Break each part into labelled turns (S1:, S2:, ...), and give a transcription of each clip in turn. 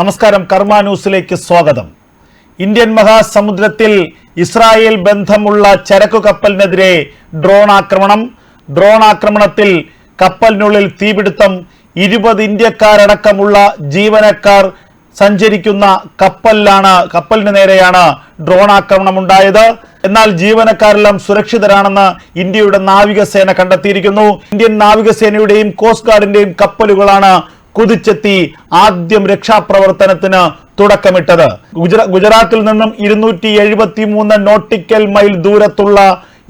S1: നമസ്കാരം. കർമ്മ ന്യൂസിലേക്ക് സ്വാഗതം. ഇന്ത്യൻ മഹാസമുദ്രത്തിൽ ഇസ്രായേൽ ബന്ധമുള്ള ചരക്കു കപ്പലിനെതിരെ ഡ്രോൺ ആക്രമണം. ഡ്രോൺ ആക്രമണത്തിൽ കപ്പലിനുള്ളിൽ തീപിടുത്തം. ഇരുപത് ഇന്ത്യക്കാരടക്കമുള്ള ജീവനക്കാർ സഞ്ചരിക്കുന്ന കപ്പലിലാണ് കപ്പലിന് നേരെയാണ് ഡ്രോൺ ആക്രമണം ഉണ്ടായത്. എന്നാൽ ജീവനക്കാരെല്ലാം സുരക്ഷിതരാണെന്ന് ഇന്ത്യയുടെ നാവികസേന കണ്ടെത്തിയിരിക്കുന്നു. ഇന്ത്യൻ നാവികസേനയുടെയും കോസ്റ്റ് ഗാർഡിന്റെയും കപ്പലുകളാണ് കുതിച്ചെത്തി ആദ്യം രക്ഷാപ്രവർത്തനത്തിന് തുടക്കമിട്ടത്. ഗുജറാത്തിൽ നിന്നും ഇരുന്നൂറ്റി എഴുപത്തി മൂന്ന് നോട്ടിക്കൽ മൈൽ ദൂരത്തുള്ള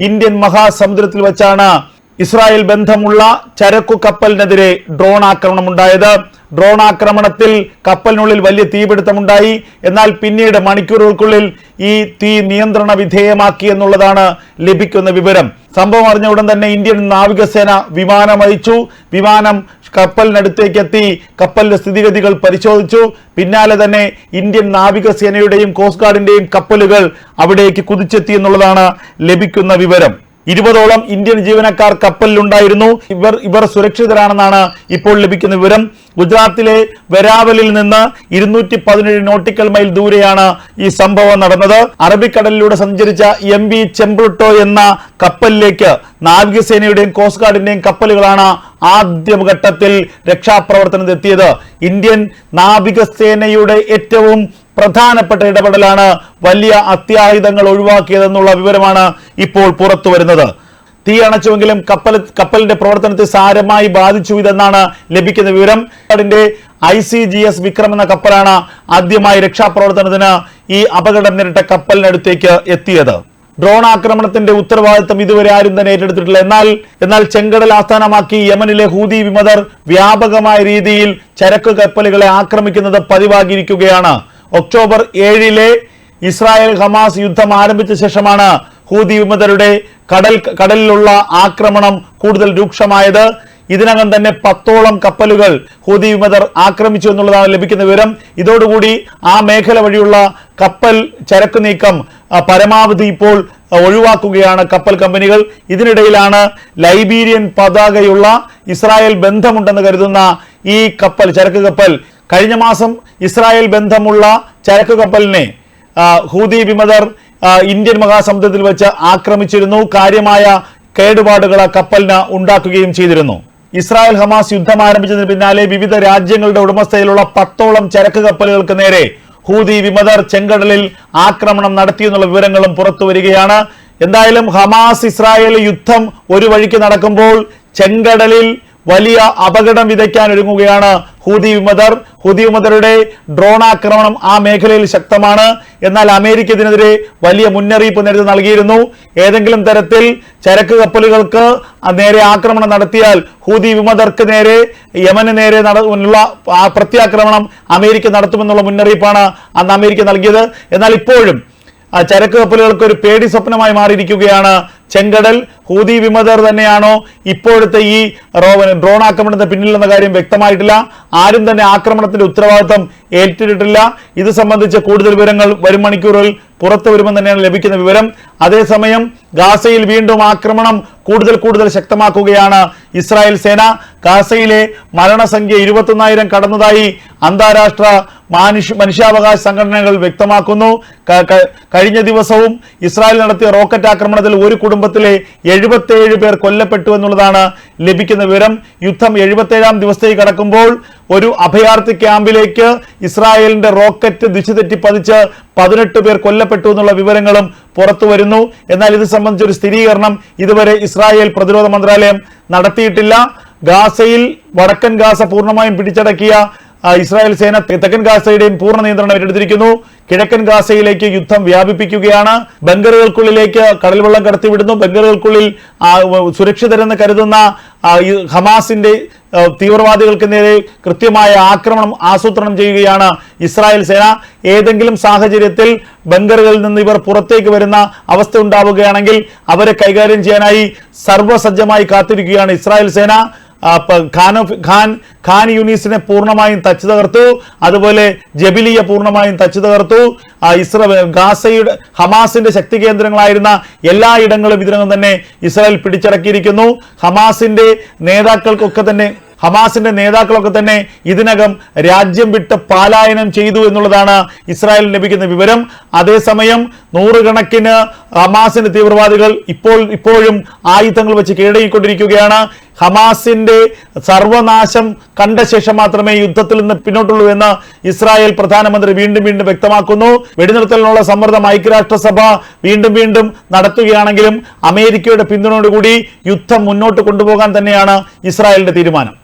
S1: ഇന്ത്യൻ മഹാസമുദ്രത്തിൽ വെച്ചാണ് ഇസ്രായേൽ ബന്ധമുള്ള ചരക്കു കപ്പലിനെതിരെ ഡ്രോൺ ആക്രമണം ഉണ്ടായത് ഡ്രോൺ ആക്രമണത്തിൽ കപ്പലിനുള്ളിൽ വലിയ തീപിടുത്തമുണ്ടായി. എന്നാൽ പിന്നീട് മണിക്കൂറുകൾക്കുള്ളിൽ ഈ തീ നിയന്ത്രണ വിധേയമാക്കി എന്നുള്ളതാണ് ലഭിക്കുന്ന വിവരം. സംഭവം അറിഞ്ഞ ഉടൻ തന്നെ ഇന്ത്യൻ നാവികസേന വിമാനം അയച്ചു. വിമാനം കപ്പലിനടുത്തേക്ക് എത്തി കപ്പലിന്റെ സ്ഥിതിഗതികൾ പരിശോധിച്ചു. പിന്നാലെ തന്നെ ഇന്ത്യൻ നാവികസേനയുടെയും കോസ്റ്റ് ഗാർഡിന്റെയും കപ്പലുകൾ അവിടേക്ക് കുതിച്ചെത്തി എന്നുള്ളതാണ് ലഭിക്കുന്ന വിവരം. ഇരുപതോളം ഇന്ത്യൻ ജീവനക്കാർ കപ്പലിലുണ്ടായിരുന്നു. ഇവർ ഇവർ സുരക്ഷിതരാണെന്നാണ് ഇപ്പോൾ ലഭിക്കുന്ന വിവരം. ഗുജറാത്തിലെ വെരാവലിൽ നിന്ന് ഇരുന്നൂറ്റി പതിനേഴ് നോട്ടിക്കൽ മൈൽ ദൂരെയാണ് ഈ സംഭവം നടന്നത്. അറബിക്കടലിലൂടെ സഞ്ചരിച്ച എം ബി ചെമ്പ്രുട്ടോ എന്ന കപ്പലിലേക്ക് നാവികസേനയുടെയും കോസ്റ്റ് ഗാർഡിന്റെയും കപ്പലുകളാണ് ആദ്യഘട്ടത്തിൽ രക്ഷാപ്രവർത്തനത്തിൽ എത്തിയത് ഇന്ത്യൻ നാവികസേനയുടെ ഏറ്റവും പ്രധാനപ്പെട്ട ഇടപെടലാണ് വലിയ അത്യാഹിതങ്ങൾ ഒഴിവാക്കിയതെന്നുള്ള വിവരമാണ് ഇപ്പോൾ പുറത്തു വരുന്നത്. തീ അണച്ചുവെങ്കിലും കപ്പൽ കപ്പലിന്റെ പ്രവർത്തനത്തെ സാരമായി ബാധിച്ചു ഇതെന്നാണ് ലഭിക്കുന്ന വിവരം. അതിന്റെ I C G S Vikram എന്ന കപ്പലാണ് ആദ്യമായി രക്ഷാപ്രവർത്തനത്തിന് ഈ അപകടം നേരിട്ട കപ്പലിനടുത്തേക്ക് എത്തിയത്. ഡ്രോൺ ആക്രമണത്തിന്റെ ഉത്തരവാദിത്തം ഇതുവരെ ആരും തന്നെ ഏറ്റെടുത്തിട്ടില്ല. എന്നാൽ എന്നാൽ ചെങ്കടൽ ആസ്ഥാനമാക്കി യമനിലെ ഹൂതി വിമതർ വ്യാപകമായ രീതിയിൽ ചരക്ക് കപ്പലുകളെ ആക്രമിക്കുന്നത് പതിവാകിയിരിക്കുകയാണ് ഒക്ടോബർ ഏഴിലെ ഇസ്രായേൽ ഹമാസ് യുദ്ധം ആരംഭിച്ച ശേഷമാണ് ഹൂതി വിമതരുടെ കടൽ കടലിലുള്ള ആക്രമണം കൂടുതൽ രൂക്ഷമായത്. ഇതിനകം തന്നെ പത്തോളം കപ്പലുകൾ ഹൂതി വിമതർ ആക്രമിച്ചു എന്നുള്ളതാണ് ലഭിക്കുന്ന വിവരം. ഇതോടുകൂടി ആ മേഖല വഴിയുള്ള കപ്പൽ ചരക്ക് നീക്കം പരമാവധി ഇപ്പോൾ ഒഴിവാക്കുകയാണ് കപ്പൽ കമ്പനികൾ. ഇതിനിടയിലാണ് ലൈബീരിയൻ പതാകയുള്ള ഇസ്രായേൽ ബന്ധമുണ്ടെന്ന് കരുതുന്ന ഈ കപ്പൽ ചരക്ക് കപ്പൽ. കഴിഞ്ഞ മാസം ഇസ്രായേൽ ബന്ധമുള്ള ചരക്ക് കപ്പലിനെ ഹൂതി വിമതർ ഇന്ത്യൻ മഹാസമുദ്രത്തിൽ വെച്ച് ആക്രമിച്ചിരുന്നു. കാര്യമായ കേടുപാടുകൾ ആ കപ്പലിന് ഉണ്ടാക്കുകയും ചെയ്തിരുന്നു. ഇസ്രായേൽ ഹമാസ് യുദ്ധം ആരംഭിച്ചതിന് പിന്നാലെ വിവിധ രാജ്യങ്ങളുടെ ഉടമസ്ഥയിലുള്ള പത്തോളം ചരക്ക് കപ്പലുകൾക്ക് നേരെ ഹൂതി വിമതർ ചെങ്കടലിൽ ആക്രമണം നടത്തിയെന്നുള്ള വിവരങ്ങളും പുറത്തു വരികയാണ്. എന്തായാലും ഹമാസ് ഇസ്രായേൽ യുദ്ധം ഒരു വഴിക്ക് നടക്കുമ്പോൾ ചെങ്കടലിൽ വലിയ അപകടം വിതയ്ക്കാൻ ഒരുങ്ങുകയാണ് ഹൂതി വിമതർ. ഹൂതി വിമതരുടെ ഡ്രോൺ ആക്രമണം ആ മേഖലയിൽ ശക്തമാണ്. എന്നാൽ അമേരിക്ക ഇതിനെതിരെ വലിയ മുന്നറിയിപ്പ് നേരത്തെ നൽകിയിരുന്നു. ഏതെങ്കിലും തരത്തിൽ ചരക്ക് കപ്പലുകൾക്ക് നേരെ ആക്രമണം നടത്തിയാൽ ഹൂതി വിമതർക്ക് നേരെ യമന് നേരെ നട- ഉള്ള ആ പ്രത്യാക്രമണം അമേരിക്ക നടത്തുമെന്നുള്ള മുന്നറിയിപ്പാണ് അന്ന് അമേരിക്ക നൽകിയത്. എന്നാൽ ഇപ്പോഴും ചരക്ക് കപ്പലുകൾക്ക് ഒരു പേടി സ്വപ്നമായി മാറിയിരിക്കുകയാണ് ചെങ്കടൽ ഹൂതി വിമതർ തന്നെയാണോ ഇപ്പോഴത്തെ ഈ ഡ്രോൺ ആക്രമണത്തിന് പിന്നിലെന്ന കാര്യം വ്യക്തമായിട്ടില്ല. ആരും തന്നെ ആക്രമണത്തിന്റെ ഉത്തരവാദിത്തം ഏറ്റെടുത്തിട്ടില്ല. ഇത് സംബന്ധിച്ച് കൂടുതൽ വിവരങ്ങൾ വരും മണിക്കൂറിൽ പുറത്തു വരുമെന്ന് തന്നെയാണ് ലഭിക്കുന്ന വിവരം. അതേസമയം ഗാസയിൽ വീണ്ടും ആക്രമണം കൂടുതൽ കൂടുതൽ ശക്തമാക്കുകയാണ് ഇസ്രായേൽ സേന. ഗാസയിലെ മരണസംഖ്യ ഇരുപത്തൊന്നായിരം കടന്നതായി അന്താരാഷ്ട്ര മാനുഷ്യ മനുഷ്യാവകാശ സംഘടനകൾ വ്യക്തമാക്കുന്നു. കഴിഞ്ഞ ദിവസവും ഇസ്രായേൽ നടത്തിയ റോക്കറ്റ് ആക്രമണത്തിൽ ഒരു കുടുംബത്തിലെ എഴുപത്തേഴ് പേർ കൊല്ലപ്പെട്ടു എന്നുള്ളതാണ് ലഭിക്കുന്ന വിവരം. യുദ്ധം എഴുപത്തേഴാം ദിവസത്തേക്ക് കടക്കുമ്പോൾ ഒരു അഭയാർത്ഥി ക്യാമ്പിലേക്ക് ഇസ്രായേലിന്റെ റോക്കറ്റ് ദിശതെറ്റി പതിച്ച് പതിനെട്ട് പേർ കൊല്ലപ്പെട്ടു എന്നുള്ള വിവരങ്ങളും പുറത്തു വരുന്നു. എന്നാൽ ഇത് സംബന്ധിച്ച് ഒരു സ്ഥിരീകരണം ഇതുവരെ ഇസ്രായേൽ പ്രതിരോധ മന്ത്രാലയം നടത്തിയിട്ടില്ല. ഗാസയിൽ വടക്കൻ ഗാസ പൂർണമായും പിടിച്ചടക്കിയ ഇസ്രായേൽ സേന തെക്കൻ ഗാസയുടെയും പൂർണ നിയന്ത്രണം ഏറ്റെടുത്തിരിക്കുന്നു. കിഴക്കൻ ഗാസയിലേക്ക് യുദ്ധം വ്യാപിപ്പിക്കുകയാണ്. ബംഗറുകൾക്കുള്ളിലേക്ക് കടൽ വെള്ളം കടത്തിവിടുന്നു. ബംഗറുകൾക്കുള്ളിൽ സുരക്ഷിതരെന്ന് കരുതുന്ന ഹമാസിന്റെ തീവ്രവാദികൾക്ക് നേരെ കൃത്യമായ ആക്രമണം ആസൂത്രണം ചെയ്യുകയാണ് ഇസ്രായേൽ സേന. ഏതെങ്കിലും സാഹചര്യത്തിൽ ബംഗറുകളിൽ നിന്ന് ഇവർ പുറത്തേക്ക് വരുന്ന അവസ്ഥ ഉണ്ടാവുകയാണെങ്കിൽ അവരെ കൈകാര്യം ചെയ്യാനായി സർവസജ്ജമായി കാത്തിരിക്കുകയാണ് ഇസ്രായേൽ സേന. ഖാൻ ഖാൻ ഖാൻ യൂണീസിനെ പൂർണമായും തച്ചു തകർത്തു. അതുപോലെ ജബിലിയ പൂർണമായും തച്ചു തകർത്തു. ഇസ്ര ഗാസയുടെ ഹമാസിന്റെ ശക്തി കേന്ദ്രങ്ങളായിരുന്ന എല്ലാ ഇടങ്ങളും ഇതിനകം തന്നെ ഇസ്രായേൽ പിടിച്ചടക്കിയിരിക്കുന്നു. ഹമാസിന്റെ നേതാക്കൾക്കൊക്കെ തന്നെ ഹമാസിന്റെ നേതാക്കളൊക്കെ തന്നെ ഇതിനകം രാജ്യം വിട്ട് പാലായനം ചെയ്തു എന്നുള്ളതാണ് ഇസ്രായേൽ ലഭിക്കുന്ന വിവരം. അതേസമയം നൂറുകണക്കിന് ഹമാസിന്റെ തീവ്രവാദികൾ ഇപ്പോൾ ഇപ്പോഴും ആയുധങ്ങൾ വെച്ച് കീഴടങ്ങിക്കൊണ്ടിരിക്കുകയാണ്. ഹമാസിന്റെ സർവനാശം കണ്ട ശേഷം മാത്രമേ യുദ്ധത്തിൽ നിന്ന് പിന്നോട്ടുള്ളൂ എന്ന് ഇസ്രായേൽ പ്രധാനമന്ത്രി വീണ്ടും വീണ്ടും വ്യക്തമാക്കുന്നു. വെടിനിർത്തലിനുള്ള സമ്മർദ്ദം ഐക്യരാഷ്ട്രസഭ വീണ്ടും വീണ്ടും നടത്തുകയാണെങ്കിലും അമേരിക്കയുടെ പിന്തുണയോടുകൂടി യുദ്ധം മുന്നോട്ട് കൊണ്ടുപോകാൻ തന്നെയാണ് ഇസ്രായേലിന്റെ തീരുമാനം.